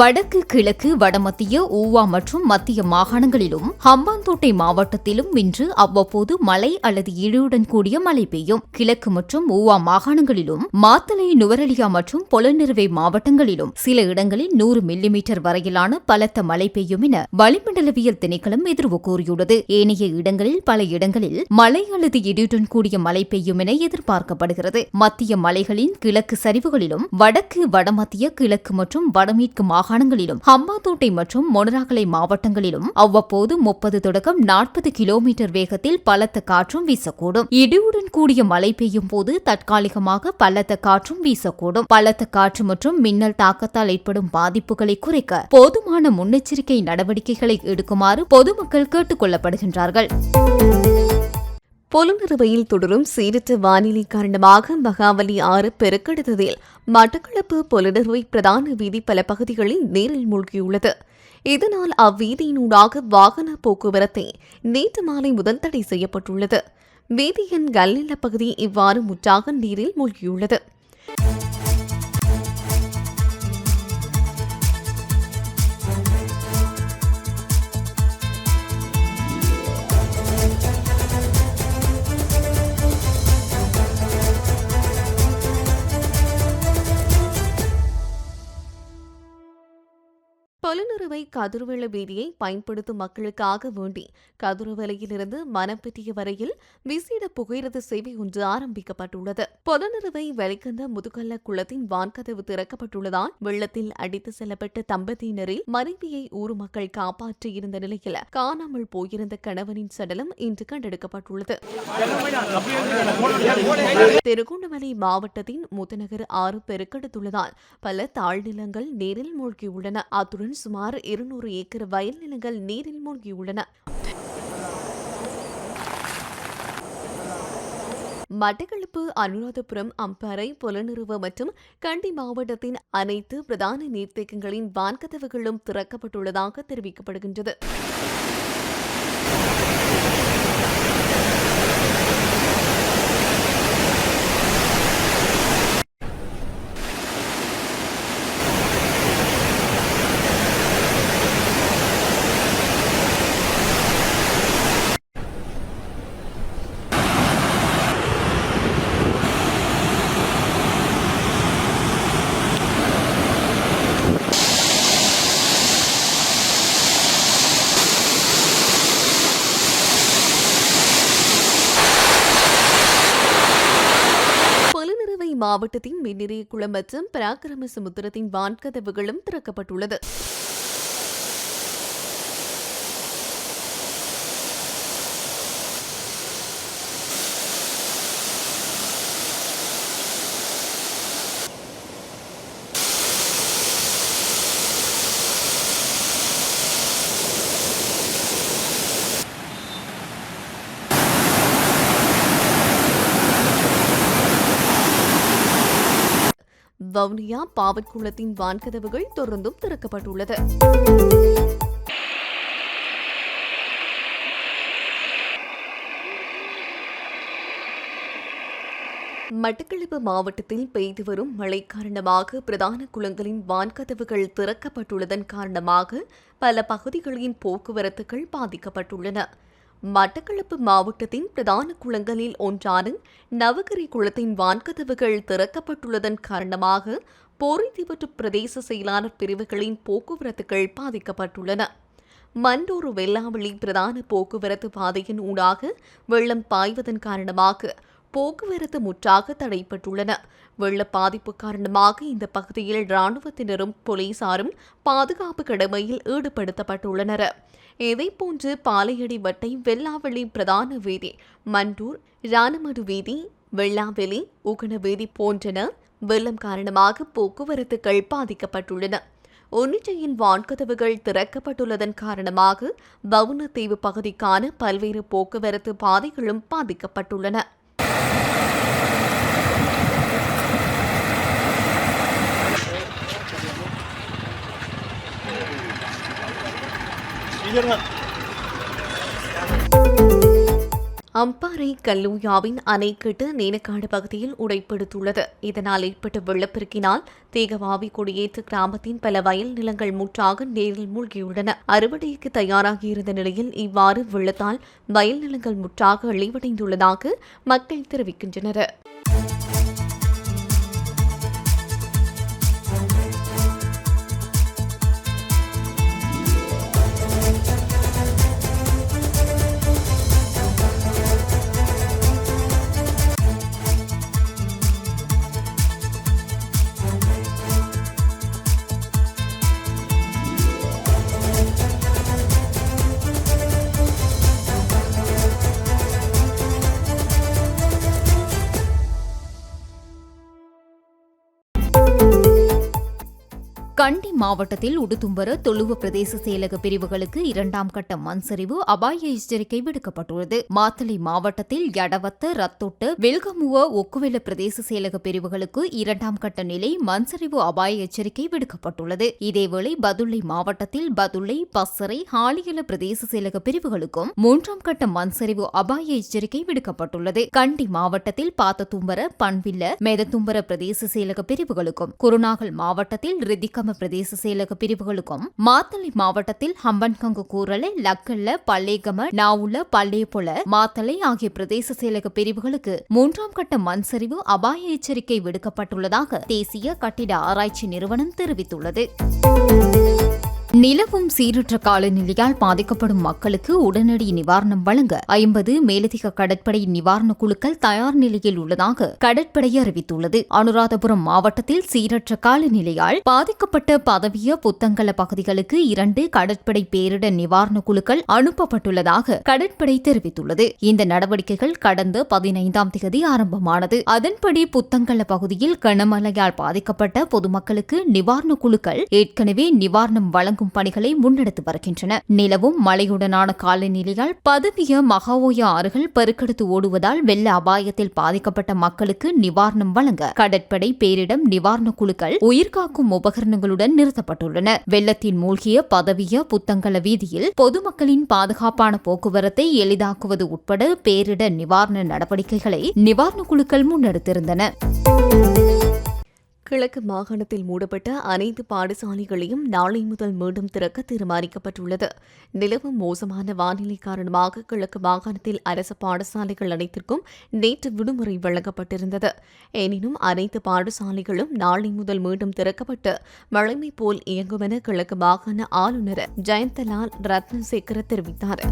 வடக்கு கிழக்கு வடமத்திய ஊவா மற்றும் மத்திய மாகாணங்களிலும் ஹம்பாந்தோட்டை மாவட்டத்திலும் இன்று அவ்வப்போது மழை அல்லது இடியுடன் கூடிய மழை பெய்யும். கிழக்கு மற்றும் ஊவா மாகாணங்களிலும் மாத்தலை நுவரலியா மற்றும் பொலநிறுவை மாவட்டங்களிலும் சில இடங்களில் நூறு மில்லிமீட்டர் வரையிலான பலத்த மழை பெய்யும் என வளிமண்டலவியல் திணைக்களம் எதிர்வு கூறியுள்ளது. ஏனைய இடங்களில் பல இடங்களில் மழை அல்லது இடியுடன் கூடிய மழை பெய்யும் என எதிர்பார்க்கப்படுகிறது. மத்திய மலைகளின் கிழக்கு சரிவுகளிலும் வடக்கு வடமத்திய கிழக்கு மற்றும் வடமேற்கு மாகாணங்களிலும் ஹம்பாந்தோட்டை மற்றும் மொனராகலை மாவட்டங்களிலும் அவ்வப்போது முப்பது தொடக்கம் நாற்பது கிலோமீட்டர் வேகத்தில் பலத்த காற்றும் வீசக்கூடும். இடியுடன் கூடிய மழை பெய்யும் போது தற்காலிகமாக பலத்த காற்றும் வீசக்கூடும். பலத்த காற்று மற்றும் மின்னல் தாக்கத்தால் ஏற்படும் பாதிப்புகளை குறைக்க போதுமான முன்னெச்சரிக்கை நடவடிக்கைகளை எடுக்குமாறு பொதுமக்கள் கேட்டுக் கொள்ளப்படுகின்றார்கள். பொலுநிறுவையில் தொடரும் சீரற்ற வானிலை காரணமாக மகாவலி ஆறு பெருக்கெடுத்ததில் மட்டக்களப்பு புலனறுவை பிரதான வீதி பல பகுதிகளில் நீரில் மூழ்கியுள்ளது. இதனால் அவ்வீதியினூடாக வாகன போக்குவரத்தை நேற்று மாலை முதல் தடை செய்யப்பட்டுள்ளது. வீதியின் கல்நிலப்பகுதி இவ்வாறு முற்றாக நீரில் மூழ்கியுள்ளது. தொலைநிறுவை கதிர்வெள வீதியை பயன்படுத்தும் மக்களுக்காக வேண்டி கதிர்வலையிலிருந்து மனப்பெட்டிய வரையில் விசேட புகையிரத சேவை ஒன்று ஆரம்பிக்கப்பட்டுள்ளது. பொதுநிறுவை வெளிக்கந்த முதுகல்ல குளத்தின் வான்கதவு திறக்கப்பட்டுள்ளதால் வெள்ளத்தில் அடித்து செல்லப்பட்ட தம்பதியினரில் மனைவியை ஊர் மக்கள் காப்பாற்றியிருந்த நிலையில் காணாமல் போயிருந்த கணவனின் சடலம் இன்று கண்டெடுக்கப்பட்டுள்ளது. திருகோணமலை மாவட்டத்தின் முத்தநகர் ஆறு பெருக்கெடுத்துள்ளதால் பல தாழ்நிலங்கள் நீரில் மூழ்கியுள்ளன. அத்துடன் சுமார் இருநூறு ஏக்கர் வயல் நிலங்கள் நீரில் மூழ்கியுள்ளன. மட்டக்களப்பு அனுராதபுரம் அம்பாறை புலனுருவ மற்றும் கண்டி மாவட்டத்தின் அனைத்து பிரதான நீர்த்தேக்கங்களின் வான்கதவுகளும் திறக்கப்பட்டுள்ளதாக தெரிவிக்கப்படுகின்றது பொலனறுவை மாவட்டத்தின் மின்னிறைய குளம் மற்றும் பராக்கிரம சமுத்திரத்தின் வான்கதவுகளும் திறக்கப்பட்டுள்ளது. வவுனியா பாவற்குளத்தின் வான்கதவுகள் தொடர்ந்தும் திறக்கப்பட்டுள்ளது. மட்டக்களப்பு மாவட்டத்தில் பெய்து வரும் மழை காரணமாக பிரதான குளங்களின் வான்கதவுகள் திறக்கப்பட்டுள்ளதன் காரணமாக பல பகுதிகளின் போக்குவரத்துகள் பாதிக்கப்பட்டுள்ளன. மட்டக்களப்பு மாவட்டத்தின் பிரதான குளங்களில் ஒன்றான நவகிரி குளத்தின் வான்கதவுகள் திறக்கப்பட்டுள்ளதன் காரணமாக போரித்தீவற்று பிரதேச செயலாளர் பிரிவுகளின் போக்குவரத்துகள் பாதிக்கப்பட்டுள்ளன. மண்டூர் வெள்ளாவளி பிரதான போக்குவரத்து பாதையின் ஊடாக வெள்ளம் பாய்வதன் காரணமாக போக்குவரத்து முற்றாக தடைப்பட்டுள்ளன வெள்ள பாதிப்பு காரணமாக இந்த பகுதியில் ராணுவத்தினரும் போலீசாரும் பாதுகாப்பு கடமையில் ஈடுபடுத்தப்பட்டுள்ளனர். இதேபோன்று பாலையடி வட்டை வெள்ளாவளி பிரதான வீதி மண்டூர் ராணமடு வீதி வெள்ளாவெளி உகன வீதி போன்றன வெள்ளம் காரணமாக போக்குவரத்துகள் பாதிக்கப்பட்டுள்ளன. ஒன்னிச்சையின் வான்கதவுகள் திறக்கப்பட்டுள்ளதன் காரணமாக வவுனத்தீவு பகுதிக்கான பல்வேறு போக்குவரத்து பாதைகளும் பாதிக்கப்பட்டுள்ளன. அம்பாறை கல்லூயாவின் அணைக்கட்டு நீனக்காடு பகுதியில் உடைப்படுத்துள்ளது. இதனால் ஏற்பட்ட வெள்ளப்பெருக்கினால் தேகவாவி கொடியேற்று கிராமத்தின் பல வயல் நிலங்கள் முற்றாக நேரில் மூழ்கியுள்ளன. அறுவடைக்கு தயாராகியிருந்த நிலையில் இவ்வாறு வெள்ளத்தால் வயல் நிலங்கள் முற்றாக அழிவடைந்துள்ளதாக மக்கள் தெரிவிக்கின்றனர். கண்டி மாவட்டத்தில் உடுத்தும்பர தொழுவ பிரதேச செயலக பிரிவுகளுக்கு இரண்டாம் கட்ட மண் சரிவு அபாய எச்சரிக்கை விடுக்கப்பட்டுள்ளது. மாத்தளை மாவட்டத்தில் யடவத்த ரத்தொட்டு வெல்கமுவ ஒக்குவெல பிரதேச செயலக பிரிவுகளுக்கு இரண்டாம் கட்ட நிலை மண் சரிவு அபாய எச்சரிக்கை விடுக்கப்பட்டுள்ளது. இதேவேளை பதுளை மாவட்டத்தில் பதுளை பசறை ஹாலியல பிரதேச செயலக பிரிவுகளுக்கும் மூன்றாம் கட்ட மண் சரிவு அபாய எச்சரிக்கை விடுக்கப்பட்டுள்ளது. கண்டி மாவட்டத்தில் பாத்ததும்பர பண்பில்ல மேததும்பர பிரதேச செயலக பிரிவுகளுக்கும் குருநாகல் மாவட்டத்தில் ரிதிகம பிரதேச செயலக பிரிவுகளுக்கும் மாத்தளை மாவட்டத்தில் ஹம்பன்கங்கு கூரலை லக்கல்ல பல்லேகம நாவுல பல்லேபொல மாத்தளை ஆகிய பிரதேச செயலக பிரிவுகளுக்கு மூன்றாம் கட்ட மண் சரிவு அபாய எச்சரிக்கை விடுக்கப்பட்டுள்ளதாக தேசிய கட்டிட ஆராய்ச்சி நிறுவனம் தெரிவித்துள்ளது. நிலவும் சீரற்ற காலநிலையால் பாதிக்கப்படும் மக்களுக்கு உடனடி நிவாரணம் வழங்க ஐம்பது மேலதிக கடற்படை நிவாரண குழுக்கள் தயார் நிலையில் உள்ளதாக கடற்படை அறிவித்துள்ளது. அனுராதபுரம் மாவட்டத்தில் சீரற்ற காலநிலையால் பாதிக்கப்பட்ட பதவிய புத்தங்கல பகுதிகளுக்கு இரண்டு கடற்படை பேரிடர் நிவாரண குழுக்கள் அனுப்பப்பட்டுள்ளதாக கடற்படை தெரிவித்துள்ளது. இந்த நடவடிக்கைகள் கடந்த பதினைந்தாம் தேதி ஆரம்பமானது. அதன்படி புத்தங்கல பகுதியில் கனமழையால் பாதிக்கப்பட்ட பொதுமக்களுக்கு நிவாரண குழுக்கள் ஏற்கனவே நிவாரணம் வழங்கும் வழங்கும் பணிகளை முன்னெடுத்து வருகின்றன. நிலவும் மழையுடனான காலநிலையால் பதவிய மகாவோயா ஆறுகள் பெருக்கெடுத்து ஓடுவதால் வெள்ள அபாயத்தில் பாதிக்கப்பட்ட மக்களுக்கு நிவாரணம் வழங்க கடற்படை பேரிடம் நிவாரண குழுக்கள் உயிர்காக்கும் உபகரணங்களுடன் நிறுத்தப்பட்டுள்ளன. வெள்ளத்தின் மூழ்கிய பதவிய புத்தங்கல வீதியில் பொதுமக்களின் பாதுகாப்பான போக்குவரத்தை எளிதாக்குவது உட்பட பேரிடர் நிவாரண நடவடிக்கைகளை நிவாரண குழுக்கள் முன்னெடுத்திருந்தன. கிழக்கு மாகாணத்தில் மூடப்பட்ட அனைத்து பாடசாலைகளையும் நாளை முதல் மீண்டும் திறக்க தீர்மானிக்கப்பட்டுள்ளது. நிலவும் மோசமான வானிலை காரணமாக கிழக்கு மாகாணத்தில் அரசு பாடசாலைகள் அனைத்திற்கும் நேற்று விடுமுறை வழங்கப்பட்டிருந்தது. எனினும் அனைத்து பாடசாலைகளும் நாளை முதல் மீண்டும் திறக்கப்பட்டு மழைமை போல் இயங்கும் என கிழக்கு மாகாண ஆளுநர் ஜெயந்தலால் ரத்னசேகர தெரிவித்தார்.